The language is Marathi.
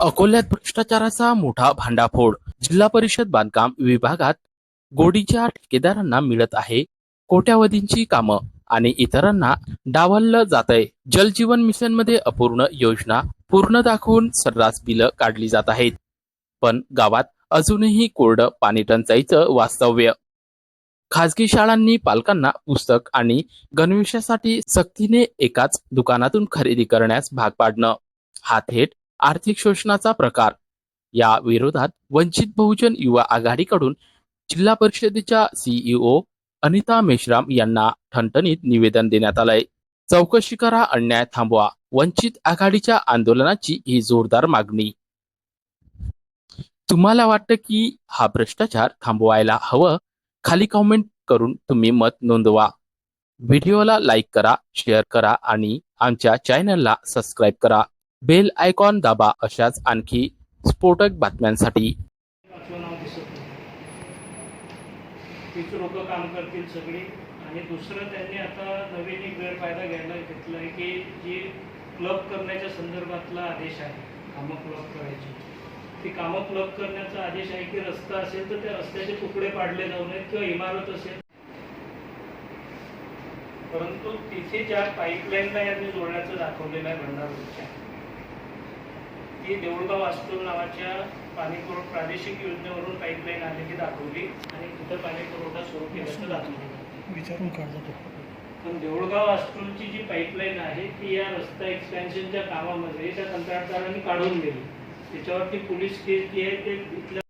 अकोल्यात भ्रष्टाचाराचा मोठा भांडाफोड. जिल्हा परिषद बांधकाम विभागात गोडीच्या ठेकेदारांना मिळत आहे. कोट्यावधींची कामं आणि इतरांना डावललं जातंय. जलजीवन मिशनमध्ये अपूर्ण योजना पूर्ण दाखवून सर्रास बिलं काढली जात आहेत. पण गावात अजूनही कोरडं पाणी टंचाईचं वास्तव्य. खासगी शाळांनी पालकांना पुस्तक आणि गणवेशासाठी सक्तीने एकाच दुकानातून खरेदी करण्यास भाग पाडणं. हा थेट आर्थिक शोषणाचा प्रकार. या विरोधात वंचित बहुजन युवा आघाडीकडून जिल्हा परिषदेच्या सीईओ अनिता मेश्राम यांना ठणठणीत निवेदन देण्यात आलंय. चौकशी करा अन्याय थांबवा वंचित आघाडीच्या आंदोलनाची ही जोरदार मागणी. तुम्हाला वाटतं की हा भ्रष्टाचार थांबवायला हवं? खाली कॉमेंट करून तुम्ही मत नोंदवा. व्हिडिओला लाईक करा शेअर करा आणि आमच्या चॅनलला सबस्क्राईब करा. बेल आयकॉन दाबा अशाच आणखी स्फोटक बातम्यांसाठी. तीच लोक काम करतील सगळी. आणि दुसरं त्यांनी आता नवीन एक गैरफायदा घ्यायला घेतला आहे की जी क्लब करण्याच्या संदर्भातला आदेश आहे कामं क्लब करायची. ती कामं क्लब करण्याचा आदेश आहे की रस्ता असेल तर त्या रस्त्याचे तुकडे पाडले जाऊ नयेत किंवा इमारत असेल. परंतु तिथे ज्या पाईपलाईनला यांनी जोडण्याचं दाखवलेलं आहे भंडारच्या ती देऊळगाव आस्तूर नावाच्या पाणी पुरवठा प्रादेशिक योजनेवरून पाईपलाईन आलेली दाखवली आणि तिथं पाणी पुरवठा सुरू केल्याचं दाखवलं. विचारून काढतो पण देऊळगाव आस्तूरची जी पाईपलाईन आहे ती या रस्ता एक्सपेन्शनच्या कामामध्ये त्या कंत्राटदारांनी काढून दिली. त्याच्यावरती पोलीस केस जी आहे ते इथल्या